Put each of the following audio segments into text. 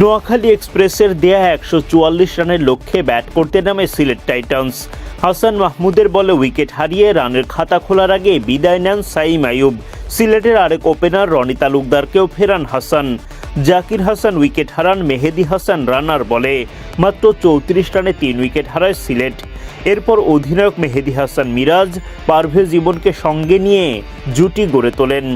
নোয়াখালী এক্সপ্রেসের দেয়া একশো চুয়াল্লিশ রানের লক্ষ্যে ব্যাট করতে নামে সিলেট টাইটান্স। হাসান মাহমুদের বলে উইকেট হারিয়ে রানের খাতা খোলার আগে বিদায় নেন সাইম আয়ুব সিলেটের আরেক ওপেনার রনি তালুকদারকেও ফেরান হাসান। জাকির হাসান উইকেট হারান, মেহেদি হাসান রানার বলে। মাত্র চৌত্রিশ রানে তিন উইকেট হারায় সিলেট। এরপর অধিনায়ক মেহেদি হাসান মিরাজ পারভেজ ইমনকে সঙ্গে নিয়ে জুটি গড়ে তোলেন।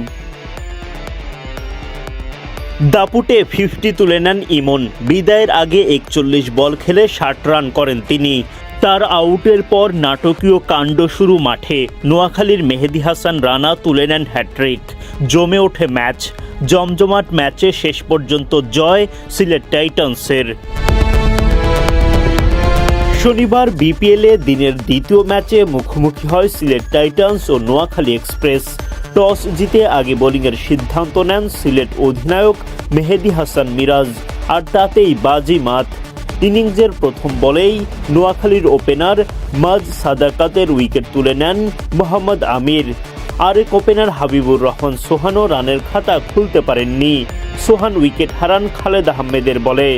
দাপুটে ফিফটি তুলে নেন ইমন। বিদায়ের আগে একচল্লিশ বল খেলে ষাট রান করেন তিনি। তার আউটের পর নাটকীয় কাণ্ড শুরু মাঠে। নোয়াখালীর মেহেদি হাসান রানা তুলে নেন হ্যাট্রিক জমে ওঠে ম্যাচ। জমজমাট ম্যাচে শেষ পর্যন্ত জয় সিলেট টাইটান্সের। শনিবার বিপিএলে দিনের দ্বিতীয় ম্যাচে মুখোমুখি হয় সিলেট টাইটান্স ও নোয়াখালী এক্সপ্রেস। টস জিতে আগে বোলিংয়ের সিদ্ধান্ত নেন সিলেট অধিনায়ক মেহেদি হাসান মিরাজ, আর তাতেই বাজি মাত। ইনিংসের প্রথম বলেই নোয়াখালীর ওপেনার মাজ সাদাকাতের উইকেট তুলে নেন মোহাম্মদ আমির। আরেক ওপেনার হাবিবুর রহমান সোহানও রানের খাতা খুলতে পারেননি। সোহান উইকেট হারান খালেদ আহমেদের বলে।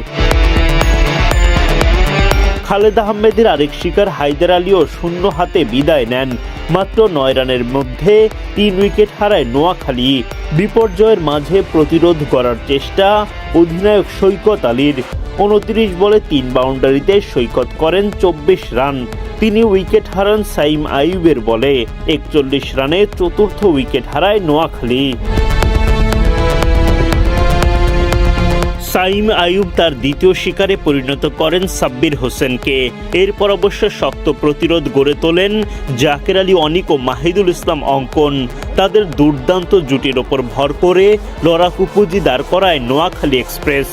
খালেদ আহমেদের আরেক শিকার হায়দার আলীও শূন্য হাতে বিদায় নেন। মাত্র নয় রানের মধ্যে তিন উইকেট হারায় নোয়াখালী। বিপর্যয়ের মাঝে প্রতিরোধ করার চেষ্টা অধিনায়ক সৈকত আলীর। উনত্রিশ বলে তিন বাউন্ডারিতে সৈকত করেন চব্বিশ রান। তিনি উইকেট হারান সাইম আইয়ুবের বলে। একচল্লিশ রানে চতুর্থ উইকেট হারায় নোয়াখালী। সাইম আয়ুব তার দ্বিতীয় শিকারে পরিণত করেন সাব্বির হোসেনকে। এরপর অবশ্য শক্ত প্রতিরোধ গড়ে তোলেন জাকের আলী অনিক ও মাহিদুল ইসলাম অঙ্কন। তাদের দুর্দান্ত জুটির ওপর ভর করে লড়াকুপুজি দাঁড় করায় নোয়াখালী এক্সপ্রেস।